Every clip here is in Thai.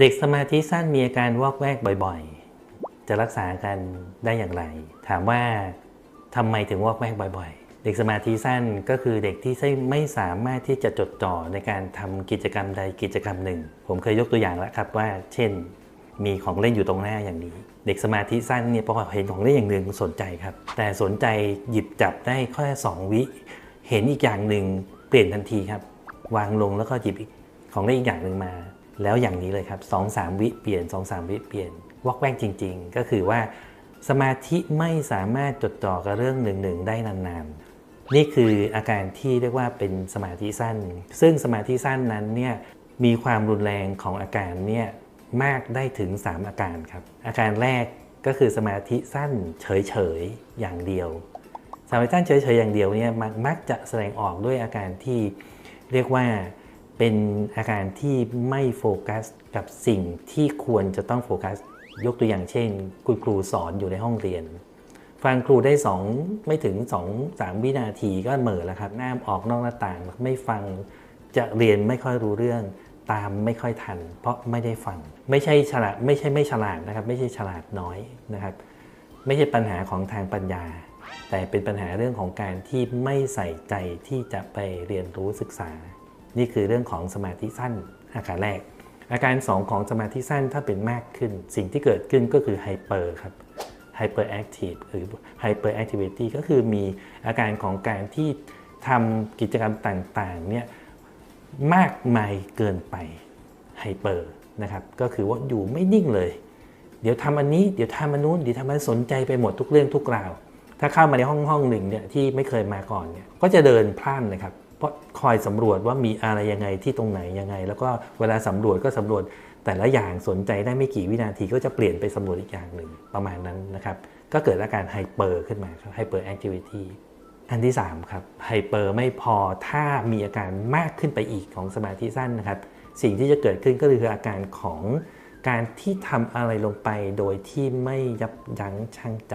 เด็กสมาธิสั้นมีอาการวอกแวกบ่อยๆ จะรักษากันได้อย่างไร ถามว่าทำไมถึงวอกแวกบ่อย ๆ เด็กสมาธิสั้นก็คือเด็กที่ไม่สามารถที่จะจดจ่อในการทำกิจกรรมใดกิจกรรมหนึ่ง ผมเคยยกตัวอย่างแล้วครับว่า เช่น มีของเล่นอยู่ตรงหน้าอย่างนี้ เด็กสมาธิสั้นเนี่ยพอเห็นของเล่นอย่างหนึ่งสนใจครับ แต่สนใจหยิบจับได้แค่สองวิ เห็นอีกอย่างหนึ่งเปลี่ยนทันทีครับ วางลงแล้วก็หยิบของเล่นอีกอย่างหนึ่งมา แล้วอย่างนี้เลยครับ2องสามวิเปลี่ยน2องสามวิเปลี่ยนวอกแวกจริง ๆ ก็คือว่าสมาธิไม่สามารถจดจ่อกับเรื่องหนึ่งๆได้นานๆ นี่คืออาการที่เรียกว่าเป็นสมาธิสั้น ซึ่งสมาธิสั้นนั้นเนี่ยมีความรุนแรงของอาการเนี่ยมากได้ถึง 3 อาการครับ อาการแรกก็คือสมาธิสั้นเฉยๆอย่างเดียวสมาธิสั้นเฉยๆอย่างเดียวเนี่ยมักจะแสดงออกด้วยอาการที่เรียกว่า เป็นอาการที่ไม่โฟกัสกับสิ่งที่ควรจะต้องโฟกัส ยกตัวอย่างเช่น คุณครูสอนอยู่ในห้องเรียน ฟังครูได้2ไม่ถึง2 3วินาทีก็เหม่อแล้วครับหน้าออกนอกหน้าต่าง ไม่ฟังจะเรียนไม่ค่อยรู้เรื่อง ตามไม่ค่อยทัน เพราะไม่ได้ฟัง ไม่ใช่ฉลาดไม่ใช่ไม่ฉลาดนะครับ ไม่ใช่ฉลาดน้อยนะครับ ไม่ใช่ปัญหาของทางปัญญา แต่เป็นปัญหาเรื่องของการที่ไม่ใส่ใจที่จะไปเรียนรู้ศึกษา นี่คือเรื่องของสมาธิสั้นอาการแรก อาการ 2 ของสมาธิสั้นถ้าเป็นมากขึ้น สิ่งที่เกิดขึ้นก็คือไฮเปอร์ครับไฮเปอร์แอคทีฟหรือไฮเปอร์แอคทิวิตี้ก็คือมีอาการของการที่ทำกิจกรรมต่างๆเนี่ยมากมายเกินไปไฮเปอร์นะครับก็คือว่าอยู่ไม่นิ่งเลย เดี๋ยวทำอันนี้เดี๋ยวทำอันนู้นเดี๋ยวทำอันสนใจไปหมดทุกเรื่องทุกราว ถ้าเข้ามาในห้องห้องหนึ่งเนี่ยที่ไม่เคยมาก่อนเนี่ยก็จะเดินพล่านเลยครับ คอยสำรวจว่ามีอะไรยังไงที่ตรงไหนยังไง แล้วก็เวลาสำรวจก็สำรวจแต่ละอย่างสนใจได้ไม่กี่วินาทีก็จะเปลี่ยนไปสำรวจอีกอย่างหนึ่งประมาณนั้นนะครับก็เกิดอาการไฮเปอร์ขึ้นมาครับไฮเปอร์แอคทิวิตี้อันที่ 3 ครับไฮเปอร์ไม่พอถ้ามีอาการมากขึ้นไปอีกของสมาธิสั้นนะครับ สิ่งที่จะเกิดขึ้นก็คืออาการของการที่ทำอะไรลงไปโดยที่ไม่ยับยั้งชั่งใจ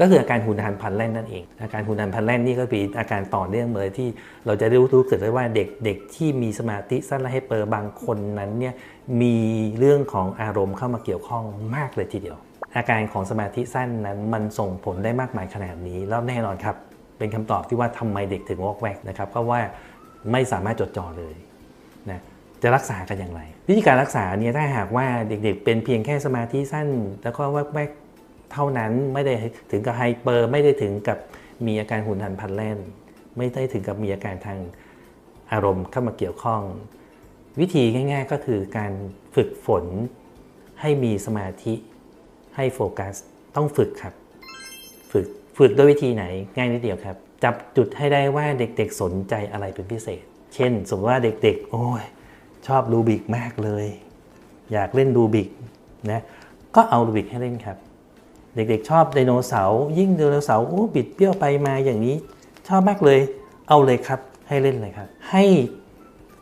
ก็คืออาการหุนหันพันแล่นนั่นเอง อาการหุนหันพันแล่นนี่ก็เป็นอาการต่อเนื่องเลยที่เราจะได้รู้รู้เกิดได้ว่าเด็กเด็กที่มีสมาธิสั้นและไฮเปอร์บางคนนั้นเนี่ยมีเรื่องของอารมณ์เข้ามาเกี่ยวข้องมากเลยทีเดียว อาการของสมาธิสั้นนั้นมันส่งผลได้มากมายขนาดนี้แล้วแน่นอนครับ เป็นคำตอบที่ว่าทำไมเด็กถึงวอกแวกนะครับก็ว่าไม่สามารถจดจ่อเลยนะจะรักษากันอย่างไร วิธีการรักษาเนี่ยถ้าหากว่าเด็กๆ เป็นเพียงแค่สมาธิสั้น แล้วก็วอกแวก เท่านั้นไม่ได้ถึงกับไฮเปอร์ไม่ได้ถึงกับมีอาการหุนหันพันแล่น ไม่ได้ถึงกับมีอาการทางอารมณ์เข้ามาเกี่ยวข้อง วิธีง่าย ๆ ก็คือการฝึกฝนให้มีสมาธิให้โฟกัสต้องฝึกครับ ฝึกฝึกด้วยวิธีไหนง่ายนิดเดียวครับ จับจุดให้ได้ว่าเด็กๆสนใจอะไรเป็นพิเศษ เช่น สมมติว่าเด็กๆ โอ้ยชอบรูบิกมากเลย อยากเล่นรูบิกนะก็เอารูบิกให้เล่นครับ เด็กๆ ชอบไดโนเสาร์ยิ่งไดโนเสาร์โอ้บิดเบี้ยวไปมาอย่างนี้ ชอบมากเลยเอาเลยครับ ให้เล่นเลยครับ ให้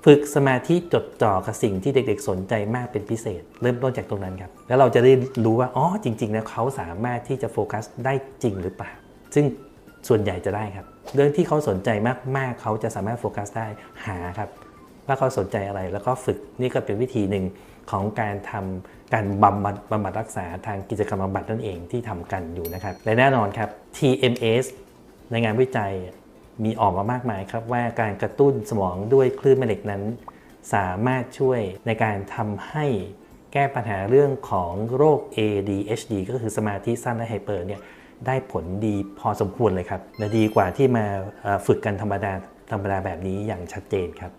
ฝึกสมาธิจดจ่อกับสิ่งที่เด็กๆ สนใจมากเป็นพิเศษ เริ่มต้นจากตรงนั้นครับ แล้วเราจะได้รู้ว่าอ๋อจริงๆแล้วเขาสามารถที่จะโฟกัสได้จริงหรือเปล่าซึ่งส่วนใหญ่จะได้ครับ เรื่องที่เขาสนใจมากๆเขาจะสามารถโฟกัสได้หาครับว่าเขาสนใจอะไรแล้วก็ฝึกนี่ก็เป็นวิธีหนึ่ง ของการทำการบำบัดบำบัดรักษาทางกิจกรรมบำบัดนั่นเองที่ทำกันอยู่นะครับและแน่นอนครับ TMS ในงานวิจัยมีออกมามากมายครับว่าการกระตุ้นสมองด้วยคลื่นแม่เหล็กนั้น สามารถช่วยในการทำให้แก้ปัญหาเรื่องของโรค ADHD ก็คือสมาธิสั้นและไฮเปอร์เนี่ยได้ผลดีพอสมควรเลยครับและดีกว่าที่มาฝึกกันธรรมดาธรรมดาแบบนี้อย่างชัดเจนครับ